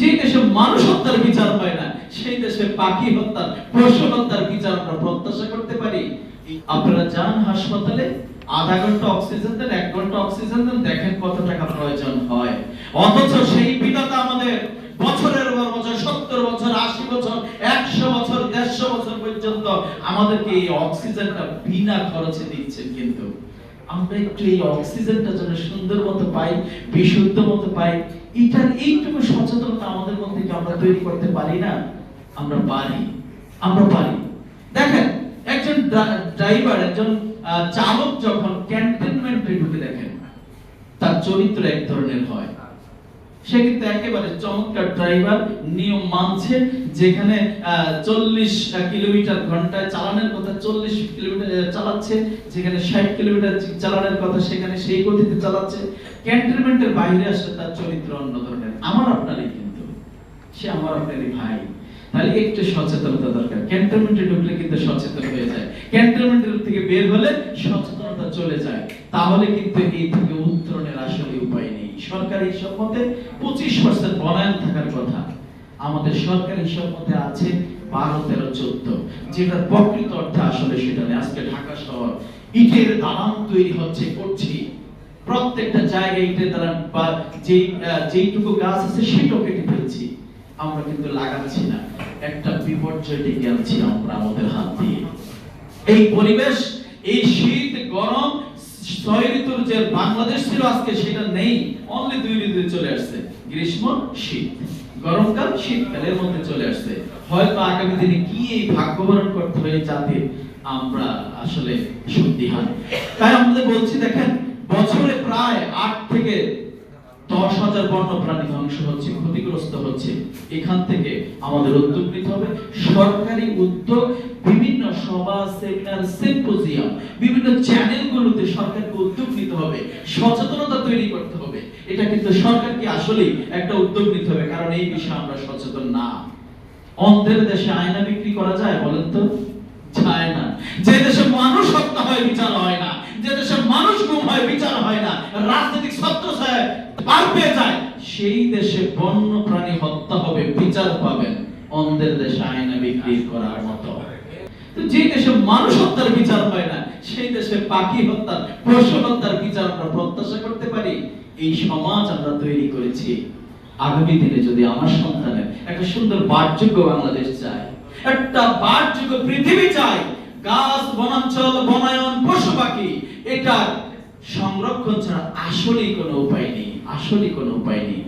যে দেশে মানুষ হত্যার বিচার হয় না, সেই দেশে পাখি হত্যার, পশু হত্যার বিচার আমরা প্রত্যাশা করতে পারি। আপনারা যান হাসপাতালে, আধা ঘণ্টা অক্সিজেন দেন, এক ঘণ্টা অক্সিজেন দেন, দেখেন কত টাকা প্রয়োজন হয়। অথচ সেই বিধাতা আমাদের বছরের পর বছর, সত্তর বছর, আশি বছর, একশো বছর, দেড়শো বছর পর্যন্ত আমাদেরকে এই অক্সিজেনটা বিনা খরচে দিচ্ছেন কিন্তু। আমরা একটু এই অক্সিজেনটা যেন সুন্দর মতো পাই, বিশুদ্ধ মতো পাই, এটার এইটুকু সচেতনতা আমাদের মধ্যে কি আমরা তৈরি করতে পারি না? আমরা পারি। আমরা পারি। দেখেন, একজন ড্রাইভার, একজন চালক যখন ক্যান্টনমেন্টে ঢুকে দেখেন, তার চরিত্র এক ধরনের হয়। সে কিন্তু একেবারে চমৎকার ড্রাইভার নিয়ম মানছে, যেখানে চল্লিশ কিলোমিটার ঘন্টায় চালানোর কথা চল্লিশ কিলোমিটার চালাচ্ছে, যেখানে ষাট কিলোমিটার চালানোর কথা সেখানে সেই গতিতে চালাচ্ছে। ক্যান্টনমেন্টের বাইরে তার চরিত্র অন্য ধরনের। আমার আপনারই কিন্তু, সে আমার আপনারই ভাই। তাহলে একটু সচেতনতা দরকার। ক্যান্টনমেন্টে ঢুকলে কিন্তু সচেতন হয়ে যায়। ক্যান্টনমেন্টের থেকে বের হলে সচেতনতা চলে যায়। তাহলে কিন্তু এই থেকে উত্তরণের আসলে উপায় সরকারি হিসাব মতে পঁচিশ পার্সেন্ট বনায়ন থাকার কথা। আমাদের সরকারি হিসাব মতে আছে বারো, তেরো, চোদ্দ। যেটার প্রকৃত অর্থে আসলে সেটা নেই আজকে ঢাকা শহর, ইটের দালান তৈরি হচ্ছে, করছি। প্রত্যেকটা জায়গায় ইটের দালান বা যেই যেইটুকু গাছ আছে সেটাও কেটে ফেলছি। আমরা কিন্তু লাগাচ্ছি না। একটা বিপর্যয় ডেকে আনছি আমরা আমাদের হাত দিয়ে। এই পরিবেশ, এই শীত, গরম ছয় ঋতুর যে বাংলাদেশ ছিল আজকে, সেটা নেই। অনলি দুই চলে আসছে। গ্রীষ্ম, শীত। গরমকাল, শীতকালের মধ্যে চলে আসছে। হয়তো আগামী দিনে কি এই করতে আমরা আসলে সন্দিহান তাই আমাদের বলছি, দেখেন, বছরে প্রায় আট থেকে দশ হাজার বন্য প্রাণী ধ্বংস হচ্ছে, ক্ষতিগ্রস্ত হচ্ছে। এখান থেকে আমাদের উদ্যোগ নিতে হবে। সরকারি উদ্যোগ সিম্পোজিয়াম বিভিন্ন চ্যানেলগুলোতে সরকারকে উদ্যোগ নিতে হবে, সচেতনতা তৈরি করতে হবে। এটা কিন্তু সরকারকে আসলেই একটা উদ্যোগ নিতে হবে, কারণ এই বিষয়ে আমরা সচেতন না। অন্ধের দেশে আয়না বিক্রি করা যায় বলেন তো? যায় না। যে দেশে মানুষ হত্যা হয়, বিচার হয় না। যে দেশে মানুষ গুম হয়, বিচার হয় না। রাজনৈতিক পার পেয়ে যায়। সেই দেশে বন্য প্রাণী হত্যা হবে, বিচার পাবেন। অন্ধের দেশে আয়না বিক্রি করার মতো। যে দেশে মানুষ হত্যার বিচার না, সেই দেশে পাখি হত্যার, পশু হত্যার বিচার আমরা প্রত্যাশা করতে পারি। এই সমাজ আমরা তৈরি করেছি। আগামী দিনে যদি আমার সন্তানের একটা সুন্দর বাংলাদেশ চায়, একটা পৃথিবী চাই গাছ, বনাঞ্চল, বনায়ন, পশু পাখি এটা সংরক্ষণ ছাড়া আসলেই কোনো উপায় নেই, আসলেই কোনো উপায় নেই।